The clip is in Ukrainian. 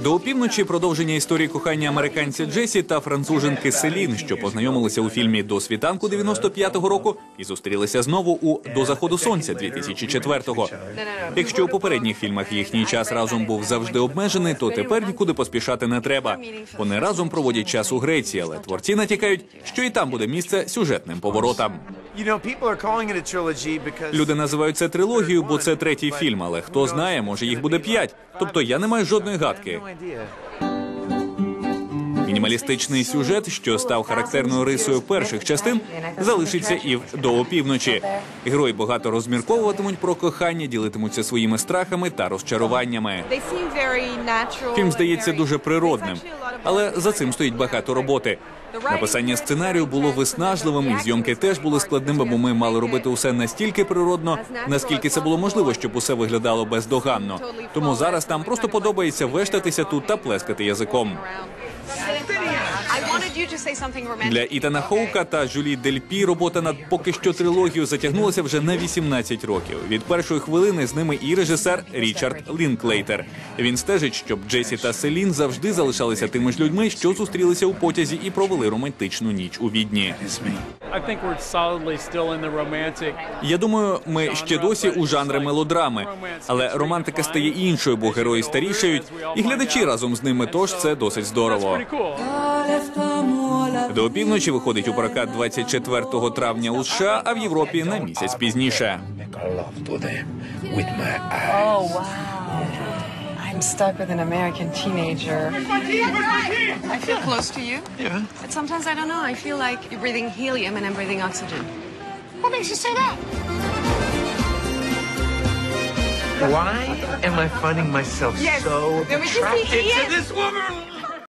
До опівночі продовження історії кохання американця Джесі та француженки Селін, що познайомилися у фільмі До світанку 95-го року і зустрілися знову у До заходу сонця 2004-го. Якщо у попередніх фільмах їхній час разом був завжди обмежений, то тепер нікуди поспішати не треба. Вони разом проводять час у Греції, але творці натякають, що і там буде місце сюжетним поворотам. Люди називають це трилогією, бо це третій фільм. Але хто знає, може їх буде п'ять. Тобто я не маю жодної гадки. Мінімалістичний сюжет, що став характерною рисою перших частин, залишиться і в до опівночі. Герої багато розмірковуватимуть про кохання, ділитимуться своїми страхами та розчаруваннями. Фільм здається дуже природним, але за цим стоїть багато роботи. Написання сценарію було виснажливим, і зйомки теж були складними, бо ми мали робити усе настільки природно, наскільки це було можливо, щоб усе виглядало бездоганно. Тому зараз нам просто подобається вештатися тут та плескати язиком. Для Ітана Хоука та Жюлі Дельпі робота над поки що трилогією затягнулася вже на 18 років. Від першої хвилини з ними і режисер Річард Лінклейтер. Він стежить, щоб Джесі та Селін завжди залишалися тими ж людьми, що зустрілися у потязі і провели романтичну ніч у відні. I think we're solidly still in the romantic. Я думаю, ми ще досі у жанри мелодрами, але романтика стає іншою, бо герої старішають, і глядачі разом з ними. Тож це досить здорово. До опівночі виходить у прокат 24 травня у США, а в Європі на місяць пізніше. Make love to them with my eyes. Wow. I'm stuck with an American teenager. I feel close to you. Yeah. But sometimes I don't know. I feel like you're breathing helium and I'm breathing oxygen. What makes you say that? Why am I finding myself Yes. so Let me just see attracted to this woman?